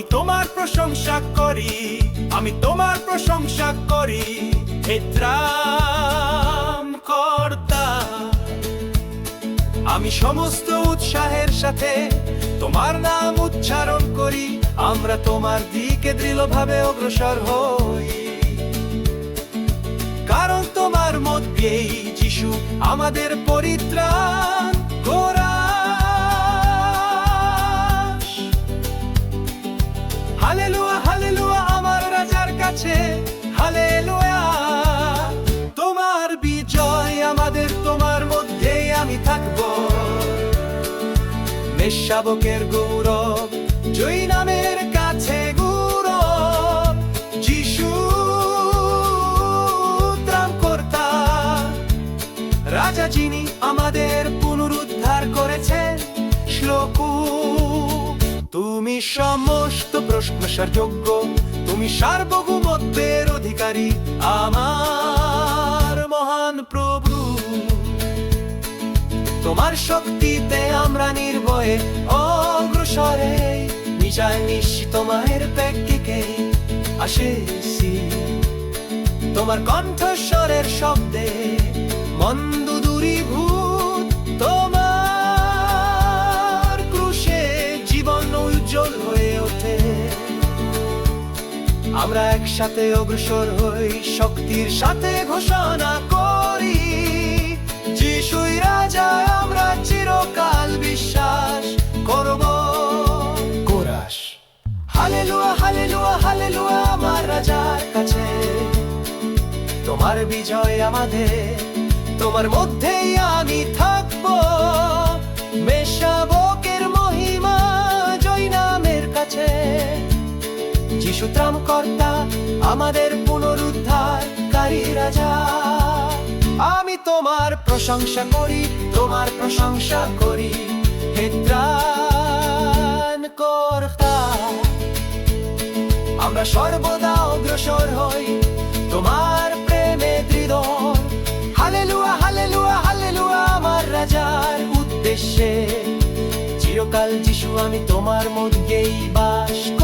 তোমার প্রশংসা করি, আমি তোমার প্রশংসা করি কর্তা। আমি সমস্ত উৎসাহের সাথে তোমার নাম উচ্চারণ করি, আমরা তোমার দিকে দৃঢ়ভাবে অগ্রসর হই। কারণ তোমার মধ্যেই যিশু আমাদের পরিত্রাণ মেষশাবকের গৌরব জয়ী নামের কাছে গৌরব, যিশু ত্রাণকর্তা। রাজা যিনি আমাদের পুনরুদ্ধার করেছেন, শ্লোকু তুমি সমস্ত প্রশংসার যোগ্য, তুমি সার্বভৌমত্বের অধিকারী, আমার তোমার শক্তিতে আমরা নির্ভয়ে অগ্রসরে। নিজায় নিশ্চিত মায়ের প্রেক্ষিকে আসেছি তোমার কণ্ঠস্বরের শব্দে মন্দ দূরীভূত তোমার ক্রুশে জীবন উজ্জ্বল হয়ে ওঠে। আমরা একসাথে অগ্রসর হই, শক্তির সাথে ঘোষণা তোমার বিজয় আমাদের, তোমার মধ্যেই আমি থাকব। মেশাবকের মহিমা, জয় নামের কাছে। যিশু ত্রাম কর্তা আমাদের পুনরুদ্ধারকারী রাজা। আমি তোমার প্রশংসা করি, তোমার প্রশংসা করি, হে ত্রাণকর্তা। আমরা সর্বদা অগ্রসর হই, তোমার আমি তোমার মধ্যেই বাস